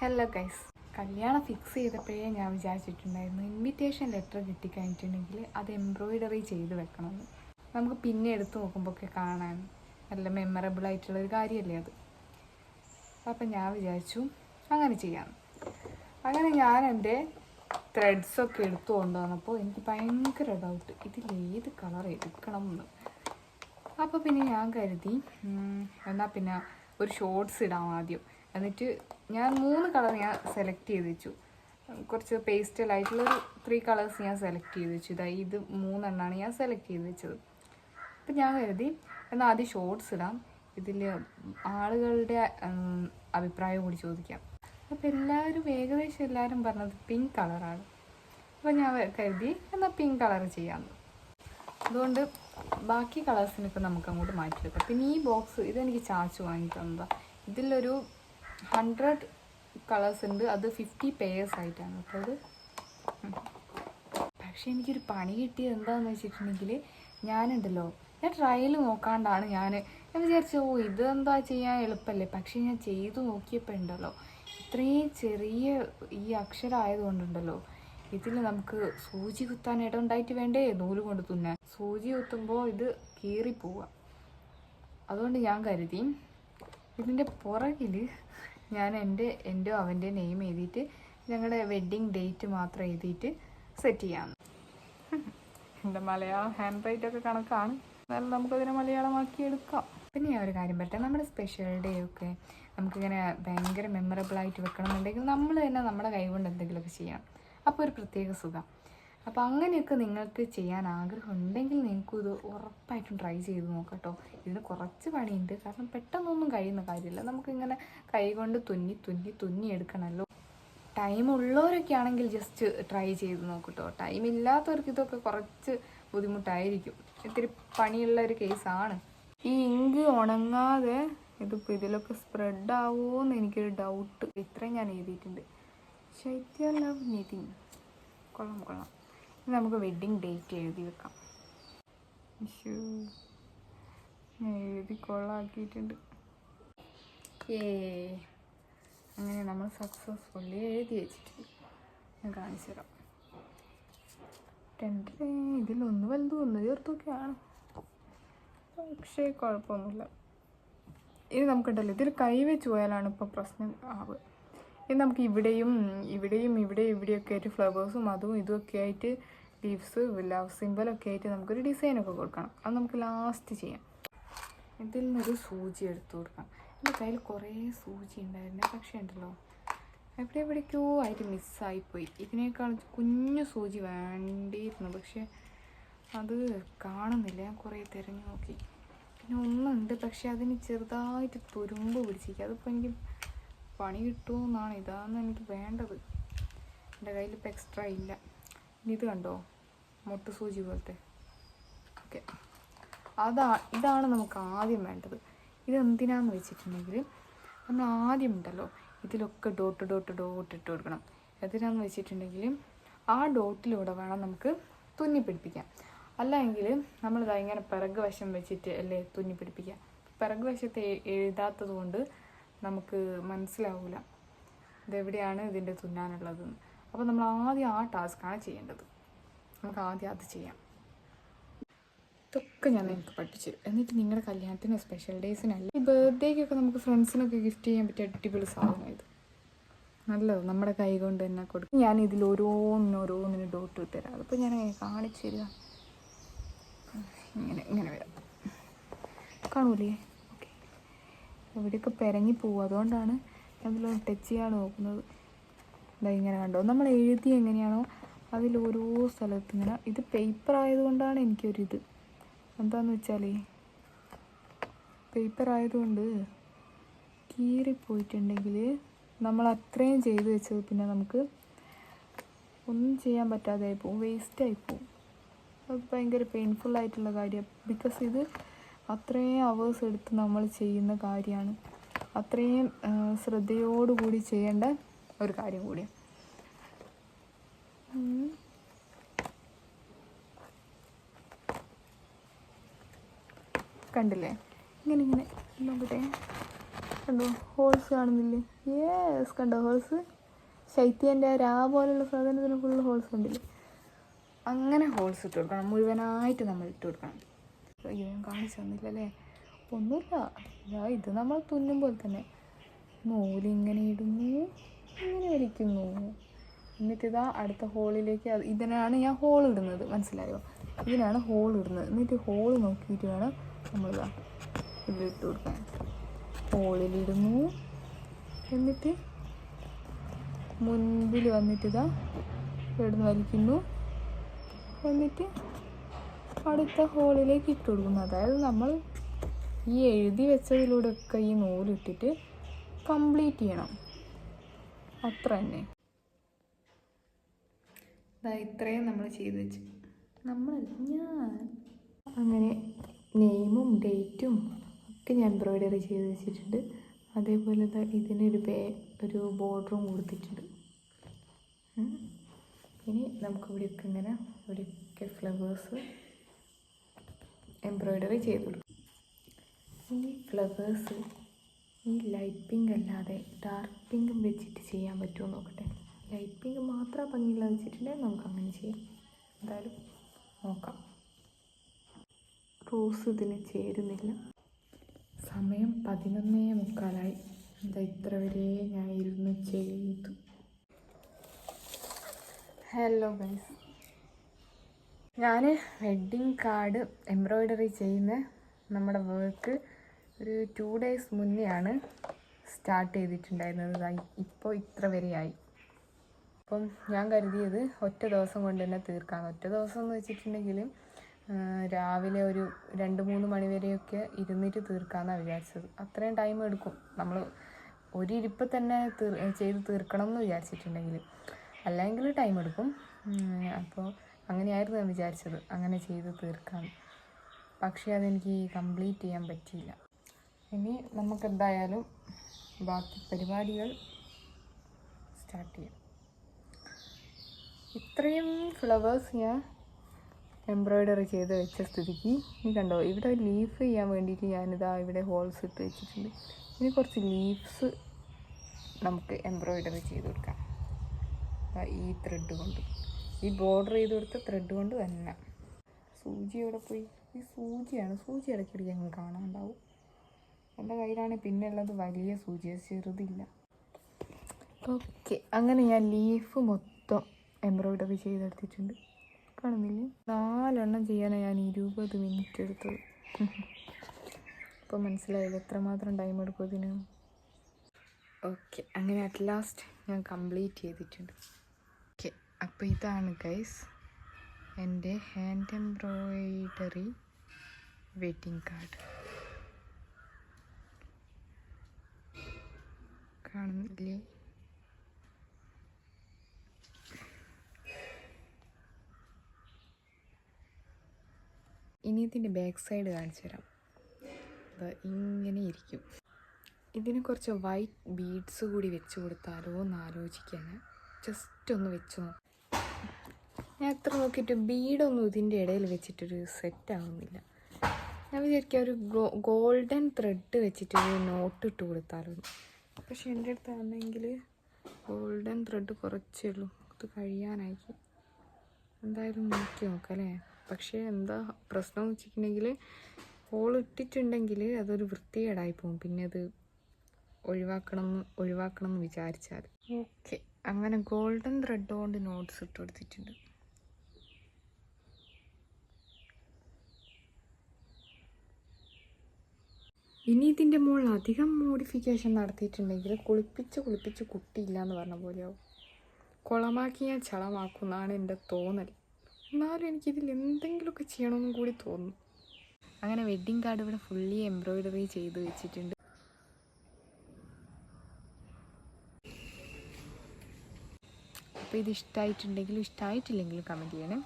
Hello guys കല്യാണം fix ചെയ്തപ്പോഴേ ഞാൻ വിചാരിച്ചിട്ടുണ്ടായിരുന്നു ഇൻവിറ്റേഷൻ ലെറ്റർ കിട്ടിക്കഴിഞ്ഞിട്ടുണ്ടെങ്കിൽ അത് എംബ്രോയിഡറി ചെയ്ത് വെക്കണമെന്ന്. നമുക്ക് പിന്നെ എടുത്തു നോക്കുമ്പോഴൊക്കെ കാണാൻ നല്ല മെമ്മറബിൾ ആയിട്ടുള്ള ഒരു കാര്യമല്ലേ അത്. അപ്പം ഞാൻ വിചാരിച്ചു അങ്ങനെ ചെയ്യാം. അങ്ങനെ ഞാൻ എന്റെ ത്രെഡ്സൊക്കെ എടുത്തു കൊണ്ടുവന്നപ്പോൾ എനിക്ക് ഭയങ്കര ഡൗട്ട് ഇതിൽ ഏത് കളർ എടുക്കണം എന്ന് അപ്പോൾ പിന്നെ ഞാൻ കരുതി എന്നാൽ പിന്നെ ഒരു ഷോർട്സ് ഇടാം ആദ്യം. എന്നിട്ട് ഞാൻ മൂന്ന് കളർ ഞാൻ സെലക്ട് ചെയ്ത് വെച്ചു. കുറച്ച് പേസ്റ്റൽ ആയിട്ടുള്ള ഒരു ത്രീ കളേഴ്സ് ഞാൻ സെലക്ട് ചെയ്ത് വെച്ചു. ഇതായി ഇത് മൂന്നെണ്ണമാണ് ഞാൻ സെലക്ട് ചെയ്ത് വെച്ചത്. അപ്പം ഞാൻ കരുതി എന്നാൽ ആദ്യം ഷോർട്സ് ഇടാം. ഇതിൽ ആളുകളുടെ അഭിപ്രായം കൂടി ചോദിക്കാം. അപ്പം എല്ലാവരും ഏകദേശം എല്ലാവരും പറഞ്ഞത് പിങ്ക് കളറാണ് അപ്പോൾ ഞാൻ കരുതി എന്നാൽ പിങ്ക് കളർ ചെയ്യാമെന്ന് അതുകൊണ്ട് ബാക്കി കളേഴ്സിനൊക്കെ നമുക്ക് അങ്ങോട്ട് മാറ്റി വെക്കാം പിന്നെ ഈ ബോക്സ് ഇതെനിക്ക് ചാച്ചു വാങ്ങി തന്നതാണ് ഇതിലൊരു ഹൺഡ്രഡ് കളേഴ്സ് ഉണ്ട്. അത് ഫിഫ്റ്റി പേയേഴ്സ് ആയിട്ടാണ് അപ്പോൾ അത് പക്ഷേ എനിക്കൊരു പണി കിട്ടിയത് എന്താണെന്ന് വെച്ചിട്ടുണ്ടെങ്കിൽ ഞാനുണ്ടല്ലോ. ഞാൻ ട്രയൽ നോക്കാണ്ടാണ് ഞാൻ ഞാൻ വിചാരിച്ചു ഓ ഇതെന്താ ചെയ്യാൻ എളുപ്പമല്ലേ പക്ഷേ ഞാൻ ചെയ്തു നോക്കിയപ്പോൾ ഉണ്ടല്ലോ. ഇത്രയും ചെറിയ ഈ അക്ഷരമായതുകൊണ്ടുണ്ടല്ലോ ഇതിൽ നമുക്ക് സൂചി കുത്താൻ ഇടമുണ്ടായിട്ട് വേണ്ടേ? നൂൽ കൊണ്ട് തുന്നാൻ. സൂചി കുത്തുമ്പോൾ ഇത് കീറിപ്പോവുക അതുകൊണ്ട് ഞാൻ കരുതി. ഇതിന്റെ പുറകിൽ ഞാൻ എന്റെ എന്റെ അവന്റെ നെയിം എഴുതിയിട്ട് ഞങ്ങളുടെ വെഡ്ഡിങ് ഡേറ്റ് മാത്രം എഴുതിയിട്ട് സെറ്റ് ചെയ്യാം. എന്റെ മലയാളം ഹാൻഡ് റൈറ്റ് ഒക്കെ കണക്കാണ്. എന്നാലും നമുക്കതിനെ മലയാളമാക്കി എടുക്കാം പിന്നെ ഞാൻ ഒരു കാര്യം പറ്റാം നമ്മുടെ സ്പെഷ്യൽ ഡേ ഒക്കെ നമുക്കിങ്ങനെ ഭയങ്കര മെമ്മറബിൾ ആയിട്ട് വെക്കണമെന്നുണ്ടെങ്കിൽ നമ്മൾ തന്നെ നമ്മുടെ കൈ കൊണ്ട് എന്തെങ്കിലുമൊക്കെ ചെയ്യണം അപ്പോൾ ഒരു പ്രത്യേക സുഖം. അപ്പോൾ അങ്ങനെയൊക്കെ നിങ്ങൾക്ക് ചെയ്യാൻ ആഗ്രഹം ഉണ്ടെങ്കിൽ നിങ്ങൾക്ക് ഉറപ്പായിട്ടും ട്രൈ ചെയ്ത് നോക്കട്ടോ. ഇതിന് കുറച്ച് പണിയുണ്ട്. കാരണം പെട്ടെന്നൊന്നും കഴിയുന്ന കാര്യമില്ല. നമുക്കിങ്ങനെ കൈ കൊണ്ട് തുന്നി തുന്നി തുന്നി എടുക്കണമല്ലോ. ടൈം ഉള്ളവരൊക്കെ ആണെങ്കിൽ ജസ്റ്റ് ട്രൈ ചെയ്ത് നോക്കട്ടോ. ടൈം ഇല്ലാത്തവർക്ക് ഇതൊക്കെ കുറച്ച് ബുദ്ധിമുട്ടായിരിക്കും. ഇത്തിരി പണിയുള്ള ഒരു കേസാണ് ഈ ഇങ്ക് ഉണങ്ങാതെ ഇതിപ്പോൾ ഇതിലൊക്കെ സ്പ്രെഡ് ആവുമോയെന്ന് എനിക്കൊരു ഡൗട്ട് ഇത്രയും ഞാൻ എഴുതിയിട്ടുണ്ട്. ശൈത്യ ലവ് നിതിൻ കൊള്ളാം കൊള്ളാം. നമുക്ക് വെഡ്ഡിങ് ഡേറ്റ് എഴുതി വെക്കാം. എഴുതി കൊള്ളാക്കിയിട്ടുണ്ട്. ഏ. അങ്ങനെ നമ്മൾ സക്സസ്ഫുള്ളി എഴുതി വെച്ചിട്ടുണ്ട്. ഞാൻ കാണിച്ചു തരാം. ടെൻഡേ ഇതിലൊന്ന് വലുതും ഒന്ന് ചേർത്തൊക്കെയാണ് പക്ഷേ കുഴപ്പമൊന്നുമില്ല. ഇനി നമുക്കുണ്ടല്ലോ ഇതിൽ കൈ വെച്ച് പോയാലാണ് ഇപ്പോൾ പ്രശ്നം ആവുക. ഇനി നമുക്ക് ഇവിടെയും ഇവിടെയും ഇവിടെ ഇവിടെയൊക്കെ ആയിട്ട് ഫ്ലവേഴ്സും അതും ഇതുമൊക്കെ ആയിട്ട് ലീവ്സ് ലവ് സിമ്പിളൊക്കെ ആയിട്ട് നമുക്കൊരു ഡിസൈനൊക്കെ കൊടുക്കണം. അത് നമുക്ക് ലാസ്റ്റ് ചെയ്യാം. ഇതിൽ നിന്നൊരു സൂചി എടുത്തു കൊടുക്കാം. എന്റെ കയ്യിൽ കുറേ സൂചി ഉണ്ടായിരുന്നു. പക്ഷേ ഉണ്ടല്ലോ എവിടെ എവിടേക്കോ ആയിട്ട് മിസ്സായിപ്പോയി ഇതിനേക്കാൾ കുഞ്ഞു സൂചി വേണ്ടിയിരുന്നു. പക്ഷേ അത് കാണുന്നില്ല. ഞാൻ കുറേ തിരഞ്ഞു നോക്കി. പിന്നെ ഒന്നുണ്ട്. പക്ഷെ അതിന് ചെറുതായിട്ട് തുരുമ്പ് പിടിച്ചിരിക്കുക. അതിപ്പോൾ എനിക്ക് പണി കിട്ടുമെന്നാണ് ഇതാണെന്ന് എനിക്ക് വേണ്ടത്. എന്റെ കയ്യിൽ ഇപ്പോൾ എക്സ്ട്രാ ഇല്ല. ഇത് കണ്ടോ? മുട്ടു സൂചി പോലത്തെ. ഓക്കെ. അതാ ഇതാണ് നമുക്ക് ആദ്യം വേണ്ടത്. ഇത് എന്തിനാന്ന് വെച്ചിട്ടുണ്ടെങ്കിൽ നമ്മൾ ആദ്യം ഉണ്ടല്ലോ ഇതിലൊക്കെ ഡോട്ട് ഡോട്ട് ഡോട്ട് ഇട്ട് കൊടുക്കണം. എന്തിനാന്ന് വെച്ചിട്ടുണ്ടെങ്കിൽ ആ ഡോട്ടിലൂടെ വേണം നമുക്ക് തുന്നി പിടിപ്പിക്കാൻ അല്ല എങ്കിൽ നമ്മളിതാ ഇങ്ങനെ പിറക് വശം വെച്ചിട്ട് അല്ലേ തുന്നി പിടിപ്പിക്കുക. പിറക് വശത്ത് എഴുതാത്തത് കൊണ്ട് നമുക്ക് മനസ്സിലാവില്ല ഇതെവിടെയാണ് ഇതിന്റെ തുന്നാനുള്ളതെന്ന്. അപ്പോൾ നമ്മൾ ആദ്യം ആ ടാസ്ക്കാണ് ചെയ്യേണ്ടത്. നമുക്ക് ആദ്യം അത് ചെയ്യാം. ഇതൊക്കെ ഞാൻ നിങ്ങൾക്ക് പഠിച്ചു എന്നിട്ട് നിങ്ങളുടെ കല്യാണത്തിന് സ്പെഷ്യൽ ഡേയ്സിനല്ല ഈ ബർത്ത്ഡേക്കൊക്കെ നമുക്ക് ഫ്രണ്ട്സിനൊക്കെ ഗിഫ്റ്റ് ചെയ്യാൻ പറ്റിയ അടിപൊളി സാധനം ഇത്. നല്ലത് നമ്മുടെ കൈ കൊണ്ട് തന്നെ കൊടുക്കും. ഞാൻ ഇതിൽ ഓരോന്നിനും ഓരോന്നിനും ഡോട്ട് ഇട്ട് തരാം. അതിപ്പോൾ ഞാൻ ഇങ്ങനെ കാണിച്ചു തരിക ഇങ്ങനെ ഇങ്ങനെ വരാം. കാണൂലേ? ഓക്കെ എവിടെയൊക്കെ പെരങ്ങി പോകും അതുകൊണ്ടാണ് ഞാൻ ടച്ച് ചെയ്യാൻ നോക്കുന്നത്. ഇതാ ഇങ്ങനെ കണ്ടോ? നമ്മൾ എഴുതി എങ്ങനെയാണോ അതിൽ ഓരോ സ്ഥലത്ത് ഇങ്ങനെ ഇത് പേപ്പർ ആയതുകൊണ്ടാണ് എനിക്കൊരിത്. എന്താണെന്ന് വെച്ചാൽ പേപ്പർ ആയതുകൊണ്ട് കീറിപ്പോയിട്ടുണ്ടെങ്കിൽ നമ്മൾ അത്രയും ചെയ്ത് വെച്ചത് പിന്നെ നമുക്ക് ഒന്നും ചെയ്യാൻ പറ്റാതെ ആയിപ്പോവും വേസ്റ്റ് ആയിപ്പോവും അത് ഭയങ്കര പെയിൻഫുൾ ആയിട്ടുള്ള കാര്യമാണ് ബിക്കോസ് ഇത് അത്രയും അവേഴ്സ് എടുത്ത് നമ്മൾ ചെയ്യുന്ന കാര്യമാണ്. അത്രയും ശ്രദ്ധയോടുകൂടി ചെയ്യേണ്ട ഒരു കാര്യം കൂടിയാണ് കണ്ടില്ലേ? ഇങ്ങനെ ഇങ്ങനെ. നോക്കട്ടെ കണ്ടോ? ഹോൾസ് കാണുന്നില്ലേ? യേസ് കണ്ടോ ഹോൾസ് ശൈത്യന്റെ ആ രാ പോലുള്ള സാധനത്തിന് ഫുൾ ഹോൾസ് ഉണ്ടല്ലേ അങ്ങനെ ഹോൾസ് ഇട്ട് കൊടുക്കണം. മുഴുവനായിട്ട് നമ്മൾ ഇട്ട് കൊടുക്കണം. അയ്യോ കാണിച്ചു തന്നില്ലല്ലേ? ഒന്നുമില്ല. ഇതാ ഇത് നമ്മൾ തുന്നും പോലെ തന്നെ. നൂലിങ്ങനെ ഇടുന്നു. ഇങ്ങനെ എന്നിട്ട് ഇതാ അടുത്ത ഹോളിലേക്ക് ഇതിനാണ് ഞാൻ ഹോൾ ഇടുന്നത്. മനസ്സിലായോ? ഇതിനാണ് ഹോൾ ഇടുന്നത്. എന്നിട്ട് ഹോൾ നോക്കിയിട്ട് വേണം നമ്മളിതാ ഇതിലിട്ട് കൊടുക്കാൻ. ഹോളിലിടുന്നു എന്നിട്ട് മുൻപിൽ വന്നിട്ട് ഇതാ ഇവിടുന്ന് വലിക്കുന്നു. എന്നിട്ട് അടുത്ത ഹോളിലേക്ക് ഇട്ട് കൊടുക്കുന്നു. അതായത് നമ്മൾ ഈ എഴുതി വെച്ചതിലൂടെ ഒക്കെ ഈ നൂലിട്ടിട്ട് കംപ്ലീറ്റ് ചെയ്യണം. അത്ര തന്നെ ഇതാ ഇത്രയും നമ്മൾ ചെയ്ത് വെച്ച്. നമ്മൾ ഞാൻ അങ്ങനെ നെയിമും ഡേറ്റും ഒക്കെ ഞാൻ എംബ്രോയ്ഡറി ചെയ്ത് വെച്ചിട്ടുണ്ട്. അതേപോലെ ഇതിനൊരു പേ ഒരു ബോർഡറും കൊടുത്തിട്ടുണ്ട്. ഇനി നമുക്ക് ഇവിടെയൊക്കെ ഇങ്ങനെ ഇവിടെയൊക്കെ ഫ്ലവേഴ്സ് എംബ്രോയ്ഡറി ചെയ്ത് കൊടുക്കും. ഈ ഫ്ലവേഴ്സ് ഈ ലൈറ്റ് പിങ്ക് അല്ലാതെ ഡാർക്ക് പിങ്കും വെച്ചിട്ട് ചെയ്യാൻ പറ്റുമോ നോക്കട്ടെ. ലൈറ്റ് പിങ്ക് മാത്രം ഭംഗിയുള്ള വെച്ചിട്ടുണ്ടെങ്കിൽ നമുക്ക് അങ്ങനെ ചെയ്യാം. എന്തായാലും നോക്കാം. റോസ് ഇതിന് ചേരുന്നില്ല. സമയം പതിനൊന്നേ മുക്കാലായി. എന്താ ഇത്ര വരെ ഞാൻ ഇരുന്ന് ചെയ്തു. ഹലോ ഗൈസ് ഞാൻ വെഡ്ഡിങ് കാർഡ് എംബ്രോയ്ഡറി ചെയ്യുന്ന നമ്മുടെ വർക്ക് ഒരു ടു ഡേയ്സ് മുന്നെയാണ് സ്റ്റാർട്ട് ചെയ്തിട്ടുണ്ടായിരുന്നത്. ഇപ്പോൾ ഇത്ര വരെയായി. അപ്പം ഞാൻ കരുതിയത് ഒറ്റ ദിവസം കൊണ്ട് തന്നെ തീർക്കാം. ഒറ്റ ദിവസം എന്ന് വെച്ചിട്ടുണ്ടെങ്കിൽ രാവിലെ ഒരു രണ്ട് മൂന്ന് മണിവരെയൊക്കെ ഇരുന്നിട്ട് തീർക്കാമെന്നാണ് വിചാരിച്ചത്. അത്രയും ടൈം എടുക്കും. നമ്മൾ ഒരു ഇരിപ്പ് തന്നെ തീർ ചെയ്ത് തീർക്കണം എന്ന് വിചാരിച്ചിട്ടുണ്ടെങ്കിൽ അല്ലെങ്കിൽ ടൈം എടുക്കും. അപ്പോൾ അങ്ങനെയായിരുന്നു ഞാൻ വിചാരിച്ചത്. അങ്ങനെ ചെയ്ത് തീർക്കാം. പക്ഷേ അതെനിക്ക് കംപ്ലീറ്റ് ചെയ്യാൻ പറ്റിയില്ല. ഇനി നമുക്ക് എന്തായാലും ബാക്കി പരിപാടികൾ സ്റ്റാർട്ട് ചെയ്യാം. ഇത്രയും ഫ്ലവേഴ്സ് ഞാൻ എംബ്രോയ്ഡറി ചെയ്ത് വെച്ച സ്ഥിതിക്ക് ഇനി കണ്ടോ ഇവിടെ ലീഫ് ചെയ്യാൻ വേണ്ടിയിട്ട് ഞാനിതാ ഇവിടെ ഹോൾസ് ഇട്ട് വെച്ചിട്ടുണ്ട്. ഇനി കുറച്ച് ലീഫ്സ് നമുക്ക് എംബ്രോയ്ഡറി ചെയ്ത് കൊടുക്കാം. ഈ ത്രെഡ് കൊണ്ട്. ഈ ബോർഡർ ചെയ്ത് കൊടുത്ത ത്രെഡ് കൊണ്ട് തന്നെ. സൂചി എവിടെ പോയി? ഈ സൂചിയാണ്. സൂചി ഇടയ്ക്കിടയ്ക്ക് ഞങ്ങൾ കാണാനുണ്ടാവും എന്റെ കയ്യിലാണ് പിന്നെ ഉള്ളത് വലിയ സൂചി ചെറുതില്ല. ഓക്കെ അങ്ങനെ ഞാൻ ലീഫ് മൊത്തം എംബ്രോയ്ഡറി ചെയ്തെടുത്തിട്ടുണ്ട്. കാണുന്നില്ലേ? നാലെണ്ണം ചെയ്യാനാണ് ഞാൻ ഇരുപത് മിനിറ്റ് എടുത്തത്. ഇപ്പോൾ മനസ്സിലായില്ല എത്രമാത്രം ടൈം എടുക്കും ഇതിന്? ഓക്കെ അങ്ങനെ അറ്റ് ലാസ്റ്റ് ഞാൻ കംപ്ലീറ്റ് ചെയ്തിട്ടുണ്ട്. ഓക്കെ അപ്പോൾ ഇതാണ് ഗൈസ് എന്റെ ഹാൻഡ് എംബ്രോയിഡറി വെഡിങ് കാർഡ് കാണുന്നില്ലേ ഇനി ഇതിന്റെ ബാക്ക് സൈഡ് കാണിച്ചു തരാം. അത് ഇങ്ങനെ ഇരിക്കും. ഇതിന് കുറച്ച് വൈറ്റ് ബീഡ്സ് കൂടി വെച്ച് കൊടുത്താലോ എന്ന് ആലോചിക്കാൻ ജസ്റ്റ് ഒന്ന് വെച്ച് നോക്കാം. ഞാൻ എത്ര നോക്കിയിട്ട് ബീഡൊന്നും ഇതിന്റെ ഇടയിൽ വെച്ചിട്ടൊരു സെറ്റ് ആവുന്നില്ല. ഞാൻ വിചാരിക്കുക ഒരു ഗോൾഡൻ ത്രെഡ് വെച്ചിട്ടൊരു നോട്ട് ഇട്ട് കൊടുത്താലോ. പക്ഷെ എന്റെ അടുത്ത് ആണെങ്കിൽ ഗോൾഡൻ ത്രെഡ് കുറച്ചേ ഉള്ളൂ. അത് കഴിയാനായിട്ട് എന്തായാലും നോക്കി നോക്കാം അല്ലേ പക്ഷേ എന്താ പ്രശ്നം എന്ന് വെച്ചിട്ടുണ്ടെങ്കിൽ ഹോൾ ഇട്ടിട്ടുണ്ടെങ്കിൽ അതൊരു വൃത്തികേടായി പോകും. പിന്നെ അത് ഒഴിവാക്കണം ഒഴിവാക്കണം എന്ന് വിചാരിച്ചാൽ ഓക്കെ അങ്ങനെ ഗോൾഡൻ ത്രെഡ് കൊണ്ട് നോട്ട്സ് ഇട്ട് കൊടുത്തിട്ടുണ്ട്. ഇനി ഇതിന്റെ മുകളിൽ അധികം മോഡിഫിക്കേഷൻ നടത്തിയിട്ടുണ്ടെങ്കിൽ കുളിപ്പിച്ച് കുളിപ്പിച്ച് കുട്ടിയില്ല എന്ന് പറഞ്ഞ പോലെയാവും. കുളമാക്കി ഞാൻ ചളമാക്കും എന്നാണ് എന്റെ തോന്നൽ എന്നാലും എനിക്കിതിൽ എന്തെങ്കിലുമൊക്കെ ചെയ്യണമെന്നും കൂടി തോന്നും അങ്ങനെ വെഡ്ഡിങ് കാർഡ് ഇവിടെ ഫുള്ളി എംബ്രോയിഡറി ചെയ്ത് വെച്ചിട്ടുണ്ട്. അപ്പോൾ ഇത് ഇഷ്ടമായിട്ടുണ്ടെങ്കിലും ഇഷ്ടമായിട്ടില്ലെങ്കിലും കമന്റ് ചെയ്യണേ.